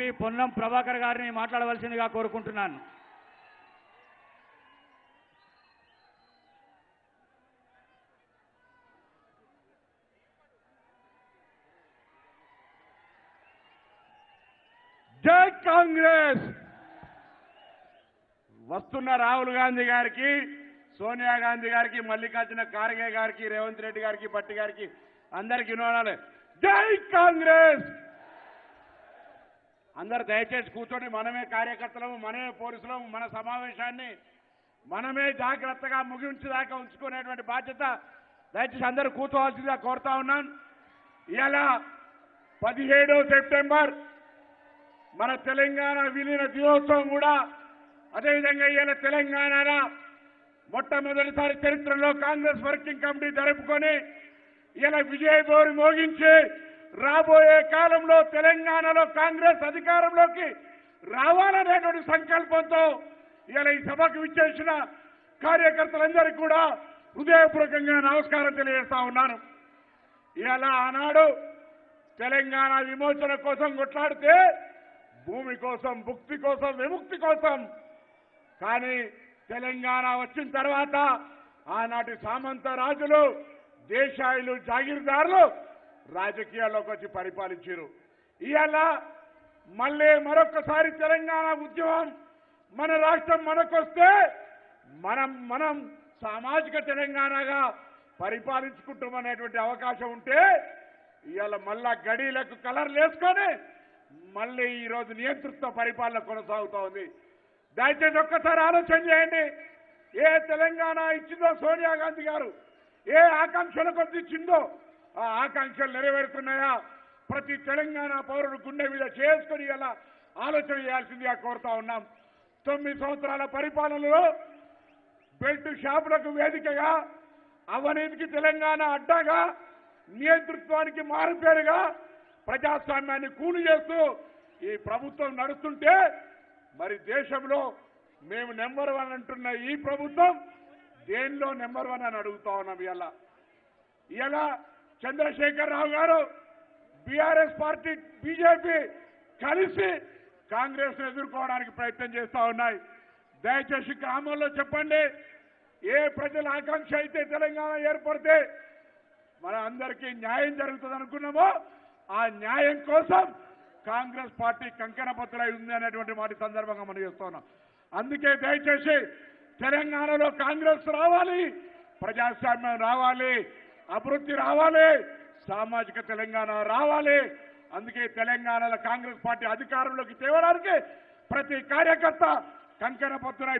MP Ponnam Prabhakar గారిని మాట్లాడవలసిందిగా కోరుకుంటున్నాను. జై కాంగ్రెస్! వస్తున్న రాహుల్ గాంధీ గారికి సోనియా గాంధీ గారికి మల్లికార్జున ఖార్గే గారికి రేవంత్ రెడ్డి గారికి పట్టి గారికి అందరికి వినోదాలు జై కాంగ్రెస్! అందరు దయచేసి కూర్చొని మనమే కార్యకర్తలము మనమే పోలీసులము మన సమావేశాన్ని మనమే జాగ్రత్తగా ముగించేదాకా ఉంచుకునేటువంటి బాధ్యత దయచేసి అందరూ కూర్చోవాల్సిందిగా కోరుతా ఉన్నాను. ఇలా పదిహేడో సెప్టెంబర్ మన తెలంగాణ విలీన దినోత్సవం కూడా అదేవిధంగా ఇలా తెలంగాణ మొట్టమొదటిసారి చరిత్రలో కాంగ్రెస్ వర్కింగ్ కమిటీ జరుపుకొని ఇలా విజయభోరి మోగించి రాబోయే కాలంలో తెలంగాణలో కాంగ్రెస్ అధికారంలోకి రావాలనేటువంటి సంకల్పంతో ఇలా ఈ సభకు విచ్చేసిన కార్యకర్తలందరికీ కూడా హృదయపూర్వకంగా నమస్కారం తెలియజేస్తా ఉన్నాను. ఇలా ఆనాడు తెలంగాణ విమోచన కోసం కొట్లాడితే భూమి కోసం భుక్తి కోసం విముక్తి కోసం. కానీ తెలంగాణ వచ్చిన తర్వాత ఆనాటి సామంత రాజులు దేశాయులు జాగీర్దారులు రాజకీయాల్లోకి వచ్చి పరిపాలించారు. ఇవాళ మళ్ళీ మరొకసారి తెలంగాణ ఉద్యమం మన రాష్ట్రం మనకొస్తే మనం మనం సామాజిక తెలంగాణగా పరిపాలించుకుంటామనేటువంటి అవకాశం ఉంటే ఇవాళ మళ్ళా గడీలకు కలర్లు వేసుకొని మళ్ళీ ఈరోజు నియంతృత్వ పరిపాలన కొనసాగుతా ఉంది. దయచేసి ఒక్కసారి ఆలోచన చేయండి. ఏ తెలంగాణ ఇచ్చిందో సోనియా గాంధీ గారు ఏ ఆకాంక్షల కొద్ది ఇచ్చిందో ఆ ఆకాంక్షలు నెరవేరుతున్నాయా? ప్రతి తెలంగాణ పౌరుడు గుండె మీద చేసుకుని ఇలా ఆలోచన చేయాల్సిందిగా కోరుతా ఉన్నాం. తొమ్మిది సంవత్సరాల పరిపాలనలో బెడ్ షాపులకు వేదికగా అవినీతికి తెలంగాణ అడ్డాగా నియంతృత్వానికి మారుపేరుగా ప్రజాస్వామ్యాన్ని కూలి చేస్తూ ఈ ప్రభుత్వం నడుస్తుంటే మరి దేశంలో మేము నెంబర్ వన్ అంటున్న ఈ ప్రభుత్వం దేనిలో నెంబర్ వన్ అని అడుగుతా ఉన్నాం ఇలా ఇలా చంద్రశేఖర్ రావు గారు బీఆర్ఎస్ పార్టీ బీజేపీ కలిసి కాంగ్రెస్ ఎదుర్కోవడానికి ప్రయత్నం చేస్తా ఉన్నాయి. దయచేసి గ్రామంలో చెప్పండి ఏ ప్రజల ఆకాంక్ష అయితే తెలంగాణ ఏర్పడితే మన అందరికీ న్యాయం జరుగుతుంది అనుకున్నామో ఆ న్యాయం కోసం కాంగ్రెస్ పార్టీ కంకణపత్రై ఉంది అనేటువంటి వాటి సందర్భంగా మనం చేస్తున్నాం అందుకే దయచేసి తెలంగాణలో కాంగ్రెస్ రావాలి ప్రజాస్వామ్యం రావాలి. అభివృద్ధి రావాలి. సామాజిక తెలంగాణ రావాలి. అందుకే తెలంగాణలో కాంగ్రెస్ పార్టీ అధికారంలోకి తేవడానికి ప్రతి కార్యకర్త కంకణ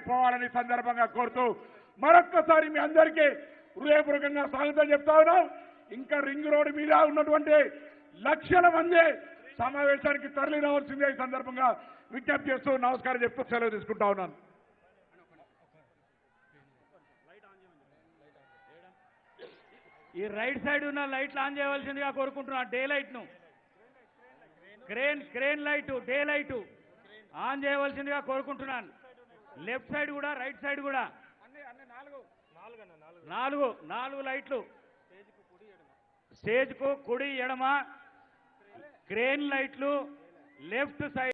పోవాలని సందర్భంగా కోరుతూ మరొక్కసారి మీ అందరికీ హృదయపూర్వకంగా స్వాగతం చెప్తా ఉన్నాం. ఇంకా రింగ్ రోడ్డు మీద ఉన్నటువంటి లక్షల మంది సమావేశానికి తరలి రావాల్సిందే ఈ సందర్భంగా విజ్ఞప్తి చేస్తూ నమస్కారం చెప్తూ సెలవు తీసుకుంటా ఉన్నాను. ఈ రైట్ సైడ్ ఉన్న లైట్లు ఆన్ చేయవలసిందిగా కోరుకుంటున్నా. Day లైట్ను. Crane crane light day light on చేయవలసిందిగా కోరుకుంటున్నాను. లెఫ్ట్ సైడ్ కూడా రైట్ సైడ్ కూడా. నాలుగు నాలుగు లైట్లు. స్టేజ్కు కుడి ఎడమ. క్రేన్ లైట్లు లెఫ్ట్ సైడ్